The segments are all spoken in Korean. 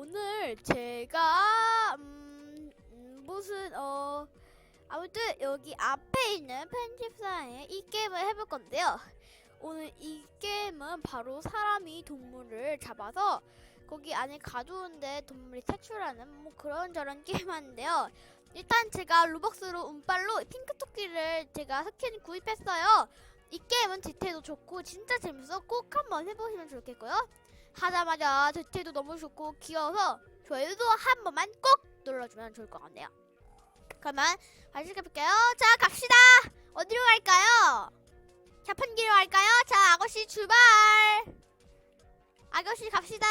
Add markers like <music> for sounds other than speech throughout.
오늘 제가 음, 음, 무슨 어 아무튼 여기 앞에 있는 편집사에 이 게임을 해볼 건데요. 오늘 이 게임은 바로 사람이 동물을 잡아서 거기 안에 가두는데 동물이 탈출하는 뭐 그런 저런 <laughs> 게임 하는데요. 일단 제가 로벅스로 운빨로 핑크 토끼를 제가 스킨 구입했어요. 이 게임은 디테일도 좋고 진짜 재밌어 꼭 한번 해보시면 좋겠고요. 하자마자 디테일도 너무 좋고 귀여워서 좋아요도 한 번만 꼭 눌러주면 좋을 것 같네요. 그러면 다시 시작해볼게요. 자 갑시다. 어디로 갈까요? 자판기로 갈까요? 자 아저씨 출발. 아저씨 갑시다.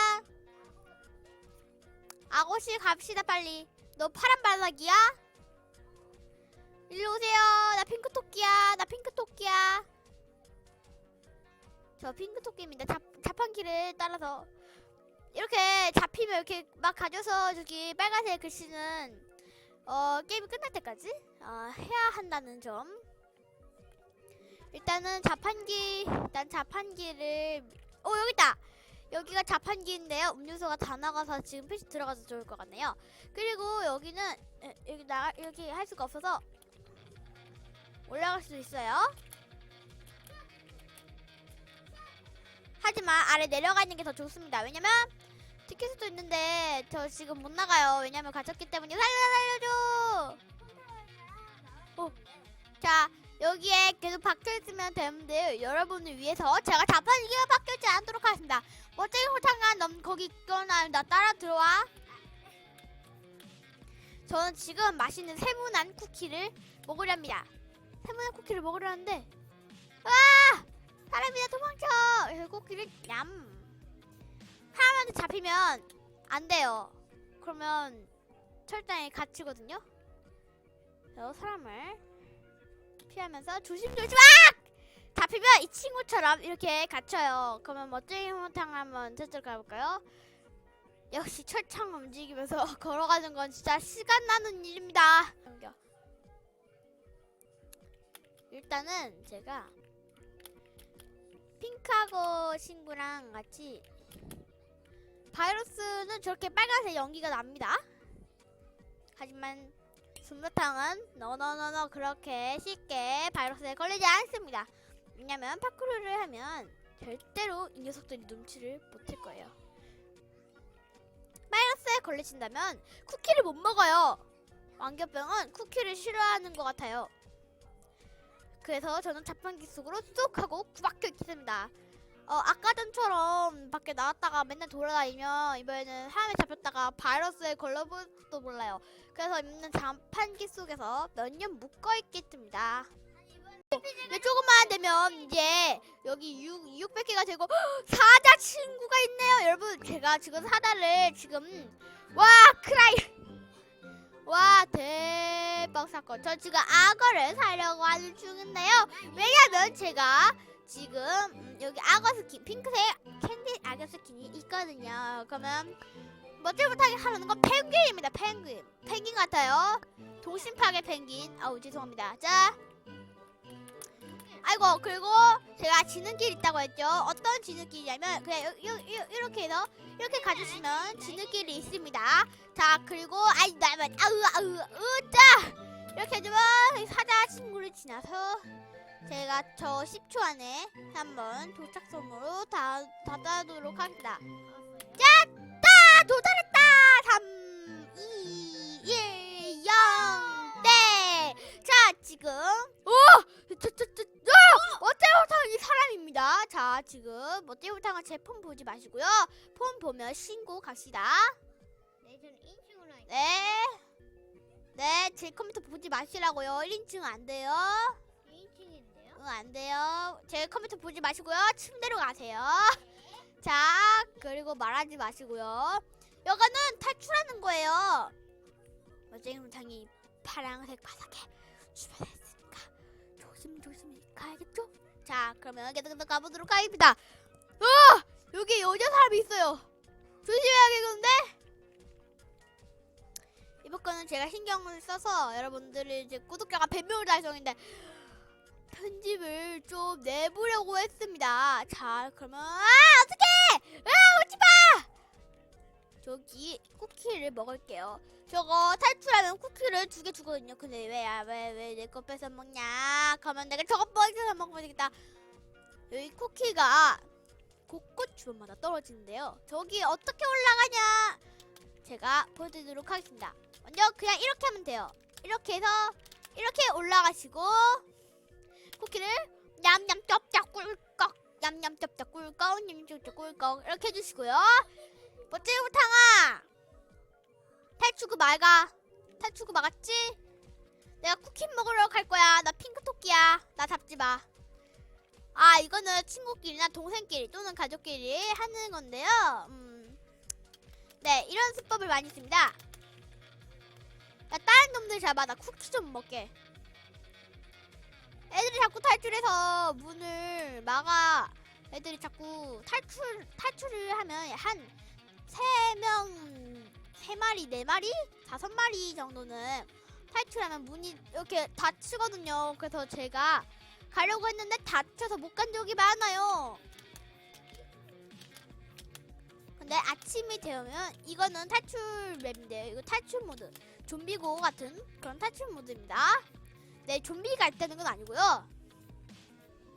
아저씨 갑시다 빨리. 너 파란 바닥이야? 일로 오세요. 나 핑크 토끼야. 나 핑크 토끼야. 저 핑크 토끼입니다. 잡, 자판기를 따라서 이렇게 잡히면 이렇게 막 가져서 저기 빨간색 글씨는 어 게임이 끝날 때까지 어, 해야 한다는 점. 일단은 자판기 일단 자판기를 어 여기 있다. 여기가 자판기인데요. 음료수가 다 나가서 지금 표시 들어가서 좋을 것 같네요. 그리고 여기는 에, 여기 나 여기 할 수가 없어서 올라갈 수도 있어요. 하지만 아래 내려가는 게 더 좋습니다. 왜냐면 티켓도 있는데 저 지금 못 나가요. 왜냐면 갇혔기 때문에 살려 살려줘. 어. 자 여기에 계속 박혀 있으면 되는데 여러분을 위해서 제가 자판기가 박혀있지 않도록 하겠습니다. 멋쟁이 호탕한 넌 거기 있거나 나 따라 들어와. 저는 지금 맛있는 세문안 쿠키를 먹으렵니다. 세문안 쿠키를 먹으려는데 와 사람이다 쿠키를 냠. 사람한테 잡히면 안 돼요. 그러면 철당에 갇히거든요. 그래서 사람을 피하면서 조심조심 아! 잡히면 이 친구처럼 이렇게 갇혀요. 그러면 멋쟁이 호탕 한번 저쪽 가볼까요? 역시 철창 움직이면서 <laughs> 걸어가는 건 진짜 시간 나는 일입니다. 일단은 제가 핑크하고 친구랑 같이 바이러스는 저렇게 빨간색 연기가 납니다. 하지만 솜사탕은 너너너너 그렇게 쉽게 바이러스에 걸리지 않습니다. 왜냐면 파크루를 하면 절대로 이 녀석들이 눈치를 못할 거예요. 바이러스에 걸리신다면 쿠키를 못 먹어요. 왕겨병은 쿠키를 싫어하는 것 같아요. 그래서 저는 자판기 속으로 쏙 하고 구박혀 있습니다. 어, 아까 전처럼 밖에 나왔다가 맨날 돌아다니면 이번에는 사람에 잡혔다가 바이러스에 걸려볼지도 몰라요. 그래서 있는 자판기 속에서 몇 년 묶어 있겠습니다. 네, 조금만 되면 이제 여기 6, 600개가 되고 사자 친구가 있네요. 여러분 제가 지금 사자를 지금 와 크라이 와 대박 사건. 저 지금 악어를 사려고 하는 중인데요. 왜냐면 제가 지금 음, 여기 악어 스킨 핑크색 캔디 악어 스킨이 있거든요. 그러면 멋지 못하게 하려는 건 펭귄입니다. 펭귄 펭귄 같아요. 동심파괴 펭귄. 아우 죄송합니다. 자. 아이고 그리고 제가 지는길 있다고 했죠. 어떤 지는길이냐면 그냥 요, 요, 요, 이렇게 해서 이렇게 가주시면 지는길이 있습니다. 자 그리고 아이 나만 아우 아우 으짜 이렇게 해주면 사자 친구를 지나서 제가 저 10초 안에 한번 도착선으로 다 닫아도록 하겠습니다. 자, 다 도달했다. 3, 2, 1, 0, 네. 자 지금 오, 멋쟁이호탕이 사람입니다. 자 지금 멋쟁이호탕은 제 폰 보지 마시고요. 폰 보면 신고 갑시다. 네, 저는 인칭으로 할게요. 네. 네, 제 컴퓨터 보지 마시라고요. 1인칭 안 돼요. 인칭인데요. 응, 안 돼요. 제 컴퓨터 보지 마시고요. 침대로 가세요. 자, 그리고 말하지 마시고요. 여기는 탈출하는 거예요. 멋쟁이 훈탕이 파란색 바닥에 주변했으니까 조심조심히 가야겠죠? 자, 그러면 계속 가보도록 하겠습니다. 어! 여기 여자 사람이 있어요. 조심해야겠는데? 이번 거는 제가 신경을 써서 여러분들이 이제 구독자가 100명을 달성인데 편집을 좀 내보려고 했습니다. 자, 그러면 아 어떡해! 아! 저기 쿠키를 먹을게요. 저거 탈출하면 쿠키를 두 개 주거든요. 근데 왜 왜 왜 내 거 뺏어 먹냐? 그러면 내가 저거 뺏어 먹으면 되겠다. 여기 쿠키가 곳곳 주변마다 떨어지는데요. 저기 어떻게 올라가냐? 제가 보여드리도록 하겠습니다. 먼저 그냥 이렇게 하면 돼요. 이렇게 해서 이렇게 올라가시고 쿠키를 냠냠 쩝쩝 꿀꺽 냠냠 쩝쩝 꿀꺽 냠냠 쩝쩝 꿀꺽 이렇게 해주시고요. 멋쟁이 우탕아 탈출구 말가 탈출구 막았지? 내가 쿠키 먹으러 갈 거야. 나 핑크 토끼야. 나 잡지 마. 아 이거는 친구끼리나 동생끼리 또는 가족끼리 하는 건데요. 음, 네 이런 수법을 많이 씁니다. 야 다른 놈들 잡아 나 쿠키 좀 먹게. 애들이 자꾸 탈출해서 문을 막아. 애들이 자꾸 탈출 탈출을 하면 한 세 명, 세 마리, 네 마리, 다섯 마리 정도는 탈출하면 문이 이렇게 닫히거든요. 그래서 제가 가려고 했는데 닫혀서 못 간 적이 많아요. 근데 아침이 되면 이거는 탈출 맵인데요. 이거 탈출 모드. 좀비고 같은 그런 탈출 모드입니다. 네, 좀비가 있다는 건 아니고요.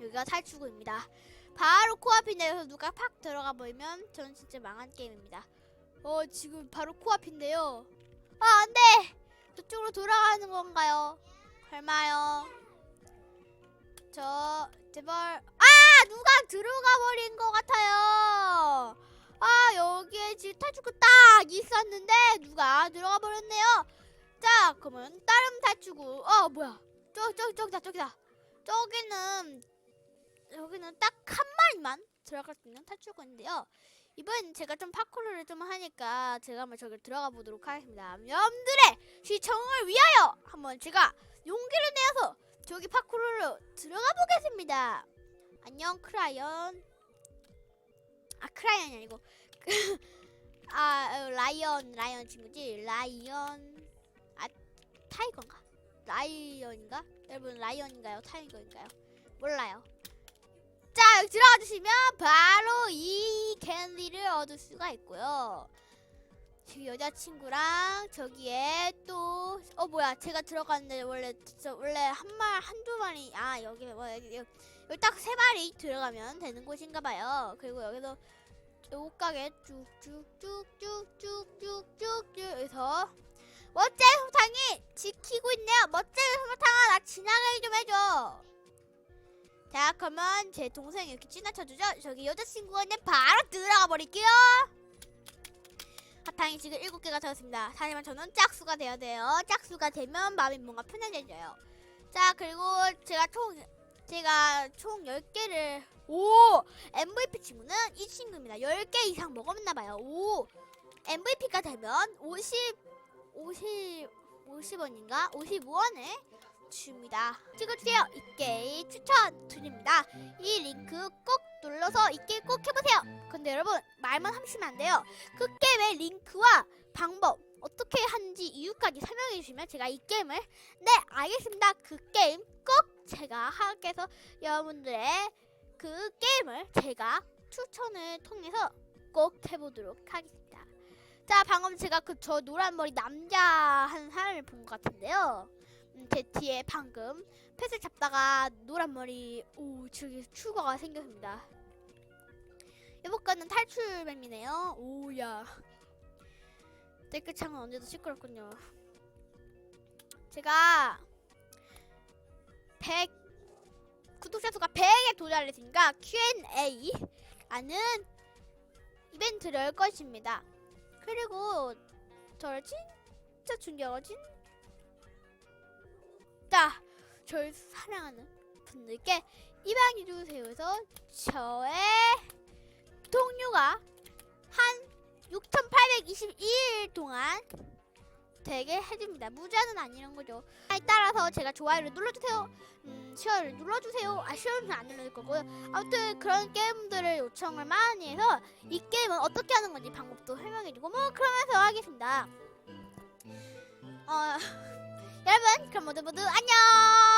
여기가 탈출구입니다. 바로 코앞인데요. 누가 팍 들어가 버리면 저는 진짜 망한 게임입니다. 어, 지금 바로 코앞인데요. 아, 안 돼! 저쪽으로 돌아가는 건가요? 설마요. 저, 제발. 아! 누가 들어가 버린 것 같아요. 아, 여기에 지금 탈출구 딱 있었는데, 누가 들어가 버렸네요. 자, 그러면 다른 탈출구. 어, 뭐야. 저, 저, 저기다, 저기다. 저기는, 여기는 딱 한 마리만 들어갈 수 있는 탈출구인데요. 이번 제가 좀 파쿠르를 좀 하니까 제가 한번 저기 들어가 보도록 하겠습니다. 여러분들의 시청을 위하여 한번 제가 용기를 내어서 저기 파쿠르로 들어가 보겠습니다. 안녕 크라이언. 아 크라이언이 아니고 <laughs> 아 어, 라이언 라이언 친구지 라이언 아 타이거인가 라이언인가 여러분 라이언인가요 타이거인가요 몰라요. 영상 들어주시면 바로 이 캔디를 얻을 수가 있고요. 지금 여자친구랑 저기에 또 어 뭐야 제가 들어갔는데 원래 진짜 원래 한 말 한두 마리 아 여기 뭐 여기, 여기 딱 세 마리 들어가면 되는 곳인가 봐요. 그리고 여기서 옷가게 쭉쭉쭉쭉쭉쭉쭉 여기서 멋쟁이 소탕이 지키고 있네요. 멋쟁이 소탕아 나 진화를 좀 해줘. 자 그러면 제 동생 이렇게 지나쳐주죠? 저기 여자친구가 있는 바로 들어가 버릴게요. 사탕이 지금 일곱 개가 되었습니다. 하지만 저는 짝수가 되어야 돼요. 짝수가 되면 마음이 뭔가 편해져요. 자 그리고 제가 총 제가 총 10개를 오! MVP 친구는 이 친구입니다. 10개 이상 먹었나봐요. 오! MVP가 되면 50 50 50원인가? 55원에 줍니다. 찍어주세요. 이 게임 추천 드립니다. 이 링크 꼭 눌러서 이 게임 꼭 해보세요. 근데 여러분 말만 하시면 안 돼요. 그 게임의 링크와 방법 어떻게 하는지 이유까지 설명해 주시면 제가 이 게임을 네 알겠습니다. 그 게임 꼭 제가 하게 해서 여러분들의 그 게임을 제가 추천을 통해서 꼭 해보도록 하겠습니다. 자 방금 제가 그 저 노란 머리 남자 한 사람을 본 것 같은데요. 음, 제 뒤에 방금 펫을 잡다가 노란 머리 오 저기 추가가 생겼습니다. 이번 거는 탈출맵이네요. 오야 댓글창은 언제도 시끄럽군요. 제가 100 구독자 수가 100에 도달했으니까 Q&A 라는 이벤트를 열 것입니다. 그리고 저를 진짜 존경하 신 자, 저를 사랑하는 분들께 이방이 주세요 해서 저의 동료가 한 6,822일 동안 되게 해줍니다. 무제한은 아니란 거죠. 에 따라서 제가 좋아요를 눌러주세요. 음, 시어를 눌러주세요. 아, 시어는 안 눌러줄 거고요. 아무튼 그런 게임들을 요청을 많이 해서 이 게임은 어떻게 하는 건지 방법도 설명해주고 뭐 그러면서 하겠습니다. 어, 여러분 그럼 모두 모두 안녕!